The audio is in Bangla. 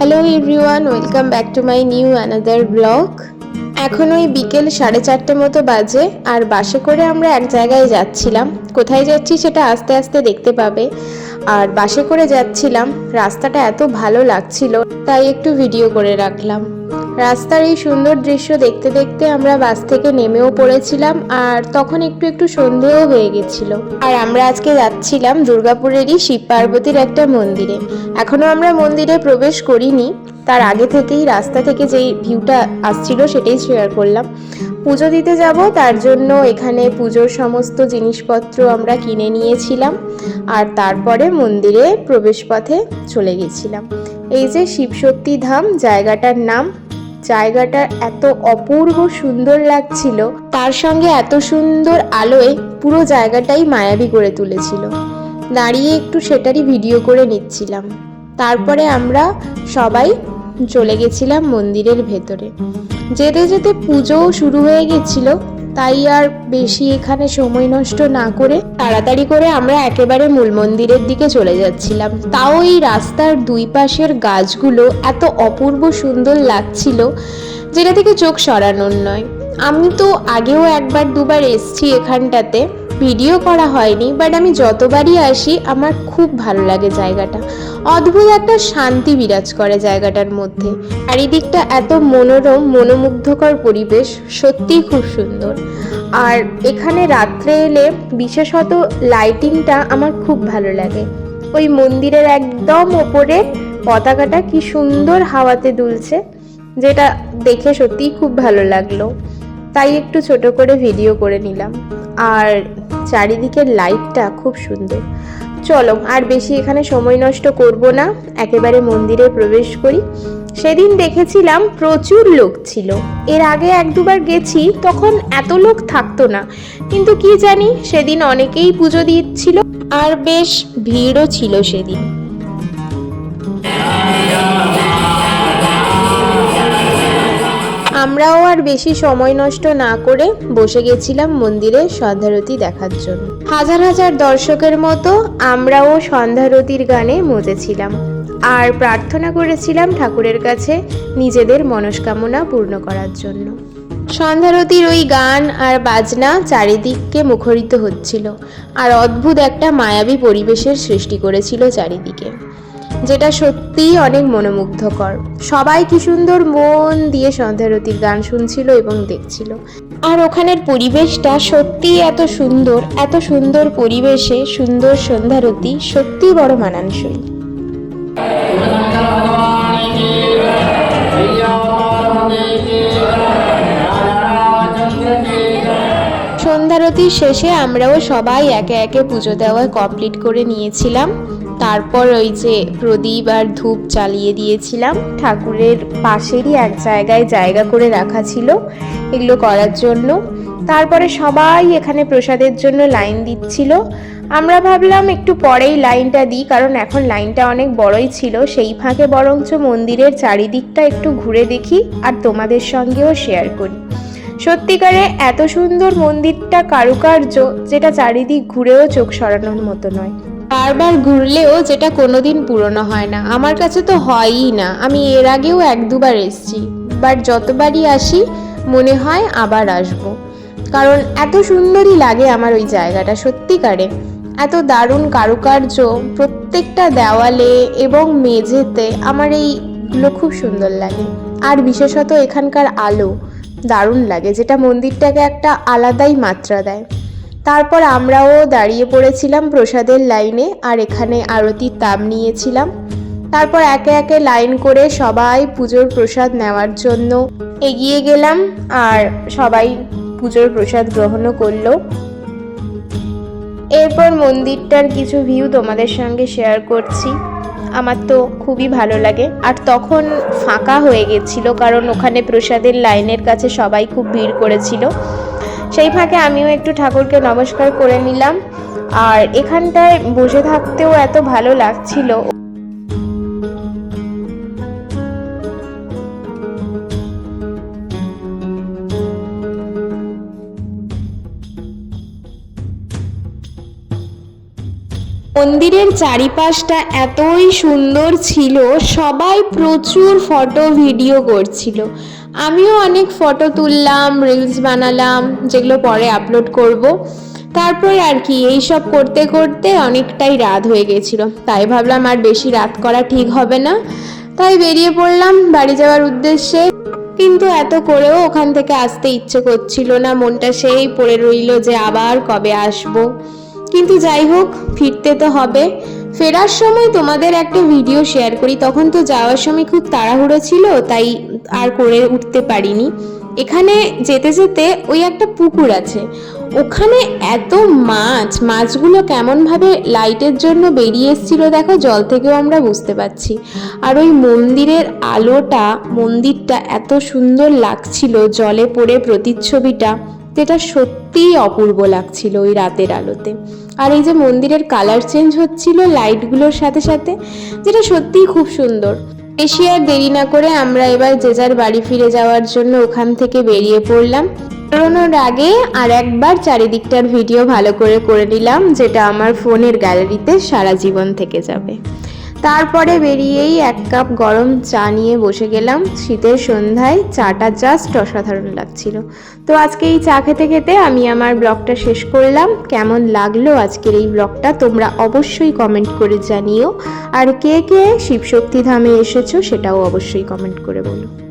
Hello everyone welcome back to my new another vlog এখন ওই বিকেল সাড়ে চারটে মতো বাজে, আর বাসে করে আমরা এক জায়গায় যাচ্ছিলাম। কোথায় যাচ্ছি সেটা আস্তে আস্তে দেখতে পাবে। আর বাসে করে যাচ্ছিলাম, রাস্তাটা এত ভালো লাগছিল, তাই একটু ভিডিও করে রাখলাম। রাস্তার এই সুন্দর দৃশ্য দেখতে দেখতে আমরা বাস থেকে নেমেও পড়েছিলাম, আর তখন একটু একটু সন্ধেও হয়ে গেছিল। আর আমরা আজকে যাচ্ছিলাম দুর্গাপুরেরই শিব পার্বতীর একটা মন্দিরে। এখনও আমরা মন্দিরে প্রবেশ করিনি, তার আগে থেকেই রাস্তা থেকে যেই ভিউটা আসছিল সেটাই শেয়ার করলাম। পুজো দিতে যাব, তার জন্য এখানে পুজোর সমস্ত জিনিসপত্র আমরা কিনে নিয়েছিলাম, আর তারপরে মন্দিরে প্রবেশপথে চলে গেছিলাম। এই যে শিবশক্তি ধাম, জায়গাটার নাম জায়গাটা এত অপূর্ব সুন্দর লাগছিল, তার সঙ্গে এত সুন্দর আলোয় পুরো জায়গাটাই মায়াবী করে তুলেছিল। দাঁড়িয়ে একটু সেটারই ভিডিও করে নিচ্ছিলাম। তারপরে আমরা সবাই চলে গেছিলাম মন্দিরের ভেতরে। যেতে যেতে পুজোও শুরু হয়ে গেছিল তাই আর বেশি এখানে সময় নষ্ট না করে তাড়াতাড়ি করে আমরা একেবারে মূল মন্দিরের দিকে চলে যাচ্ছিলাম। তাও এই রাস্তার দুই পাশের গাছগুলো এত অপূর্ব সুন্দর লাগছিল, যেটা থেকে চোখ সরানোর নয়। আমি তো আগেও একবার দুবার এসছি এখানটাতে। ভিডিও করা হয়নি বাট আমি যতবারই আসি, আমার খুব ভালো লাগে জায়গাটা। অদ্ভুত একটা শান্তি বিরাজ করে জায়গাটার মধ্যে। আর চারিদিকটা এত মনোরম, মনোমুগ্ধকর পরিবেশ সত্যিই খুব সুন্দর। আর এখানে রাত্রে এলে বিশেষত লাইটিংটা আমার খুব ভালো লাগে। ওই মন্দিরের একদম ওপরে পতাকাটা কি সুন্দর হাওয়াতে দুলছে, যেটা দেখে সত্যিই খুব ভালো লাগল। তাই একটু ছোট করে ভিডিও করে নিলাম। আর চারিদিকের লাইটটা খুব সুন্দর। চলো, আর বেশি এখানে সময় নষ্ট করব না। একেবারে মন্দিরে প্রবেশ করি। সেদিন দেখেছিলাম প্রচুর লোক ছিল। এর আগে এক দুবার গেছি, তখন এত লোক থাকতো না। কিন্তু কি জানি, সেদিন অনেকেই পুজো দিচ্ছিল, আর বেশ ভিড়ও ছিল সেদিন। আমরাও আর বেশি সময় নষ্ট না করে বসে গেছিলাম মন্দিরে সন্ধ্যারতি দেখার জন্য। হাজার হাজার দর্শকের মতো আমরাও সন্ধ্যারতির গানে মজেছিলাম। আর প্রার্থনা করেছিলাম ঠাকুরের কাছে নিজেদের মনস্কামনা পূর্ণ করার জন্য। সন্ধ্যারতির ওই গান আর বাজনা চারিদিককে মুখরিত হচ্ছিল। আর অদ্ভুত একটা মায়াবী পরিবেশের সৃষ্টি করেছিল চারিদিকে। যেটা সত্যিই অনেক মনোমুগ্ধকর। সবাই কি সুন্দর মন দিয়ে সন্ধ্যারতির গান শুনছিল এবং দেখছিল। আর ওখানের পরিবেশটা সত্যিই এত সুন্দর এত সুন্দর পরিবেশে সুন্দর সন্ধ্যারতি সত্যিই বড় মানানসই। সন্ধ্যারতির শেষে আমরাও সবাই একে একে পুজো দেওয়া কমপ্লিট করে নিয়েছিলাম। তারপর ওই যে প্রদীপ আর ধূপ চালিয়ে দিয়েছিলাম। ঠাকুরের পাশেরই এক জায়গায় জায়গা করে রাখা ছিল এগুলো করার জন্য। তারপরে সবাই এখানে প্রসাদের জন্য লাইন দিচ্ছিল। আমরা ভাবলাম একটু পরেই লাইনটা দিই, কারণ এখন লাইনটা অনেক বড়ই ছিল। সেই ফাঁকে বরঞ্চ মন্দিরের চারিদিকটা একটু ঘুরে দেখি আর তোমাদের সঙ্গেও শেয়ার করি। সত্যিকারে এত সুন্দর মন্দিরটা কারুকার্য, যেটা চারিদিক ঘুরেও চোখ সরানোর মতো নয়। বারবার ঘুরলেও যেটা কোনোদিন পুরনো হয় না। আমার কাছে তো হয়ই না। আমি এর আগেও এক দুবার এসেছি। বাট যতবারই আসি, মনে হয় আবার আসব। কারণ এত সুন্দরই লাগে আমার ওই জায়গাটা, সত্যিকারে। এত দারুণ কারুকার্য, প্রত্যেকটা দেওয়ালে এবং মেঝেতে আমার এইগুলো খুব সুন্দর লাগে। আর বিশেষত এখানকার আলো। দারুণ লাগে, যেটা মন্দিরটাকে একটা আলাদাই মাত্রা দেয়। তারপর আমরাও দাঁড়িয়ে পড়েছিলাম প্রসাদের লাইনে আর এখানে আরতির তাপ নিয়েছিলাম। তারপর একে একে লাইন করে সবাই পুজোর প্রসাদ নেওয়ার জন্য এগিয়ে গেলাম আর সবাই পুজোর প্রসাদ গ্রহণও করল। এরপর মন্দিরটার কিছু ভিউ তোমাদের সঙ্গে শেয়ার করছি। আমার তো খুবই ভালো লাগে। আর তখন ফাঁকা হয়ে গেছিল, কারণ ওখানে প্রসাদের লাইনের কাছে সবাই খুব ভিড় করেছিল। সেই ফাঁকে আমিও একটু ঠাকুরকে নমস্কার করে নিলাম। আর এখানটায় বসে থাকতেও এত ভালো লাগছিল। মন্দিরের চারিপাশটা এতই সুন্দর ছিল, সবাই প্রচুর ফটো ভিডিও করছিল। আমিও অনেক ফটো তুললাম রিলস বানালাম, যেগুলো পরে আপলোড করব। তারপর আর কি, এইসব করতে করতে অনেকটাই রাত হয়ে গেছিল। তাই ভাবলাম আর বেশি রাত করা ঠিক হবে না। তাই বেরিয়ে পড়লাম বাড়ি যাওয়ার উদ্দেশ্যে। কিন্তু এত করেও ওখান থেকে আসতে ইচ্ছে করছিল না, মনটা সেই পড়ে রইল যে আবার কবে আসব। কিন্তু যাই হোক, ফিরতে তো হবে। ফেরার সময় তোমাদের একটা ভিডিও শেয়ার করি। তখন তো যাওয়ার সময় খুব তাড়াহুড়ো ছিল, তাই আর করে উঠতে পারিনি। এখানে যেতে যেতে ওই একটা পুকুর আছে। ওখানে এত মাছ, মাছগুলো কেমনভাবে লাইটের জন্য বেরিয়ে এসেছিল দেখো, জল থেকেও আমরা বুঝতে পারছি। আর ওই মন্দিরের আলোটা, মন্দিরটা এত সুন্দর লাগছিল, জলে পড়ে প্রতিচ্ছবিটা। যেটা সত্যিই অপূর্ব লাগছিল ওই রাতের আলোতে। আর এই যে মন্দিরের কালার চেঞ্জ হচ্ছিল লাইটগুলোর সাথে সাথে, যেটা সত্যিই খুব সুন্দর। বেশি আর দেরি না করে আমরা এবার যে যার বাড়ি ফিরে যাওয়ার জন্য ওখান থেকে বেরিয়ে পড়লাম। বেরোনোর আগে আর একবার চারিদিকটার ভিডিও ভালো করে করে নিলাম, যেটা আমার ফোনের গ্যালারিতে সারা জীবন থেকে যাবে। তারপরে বেরিয়েই এক কাপ গরম চা নিয়ে বসে গেলাম। শীতের সন্ধ্যায় চাটা জাস্ট অসাধারণ লাগছিল। তো আজকে এই চা খেতে খেতে আমি আমার ব্লগটা শেষ করলাম। কেমন লাগল আজকের এই ব্লগটা তোমরা অবশ্যই কমেন্ট করে জানিও। আর কে কে শিবশক্তি ধামে এসেছ সেটাও অবশ্যই কমেন্ট করে বলো।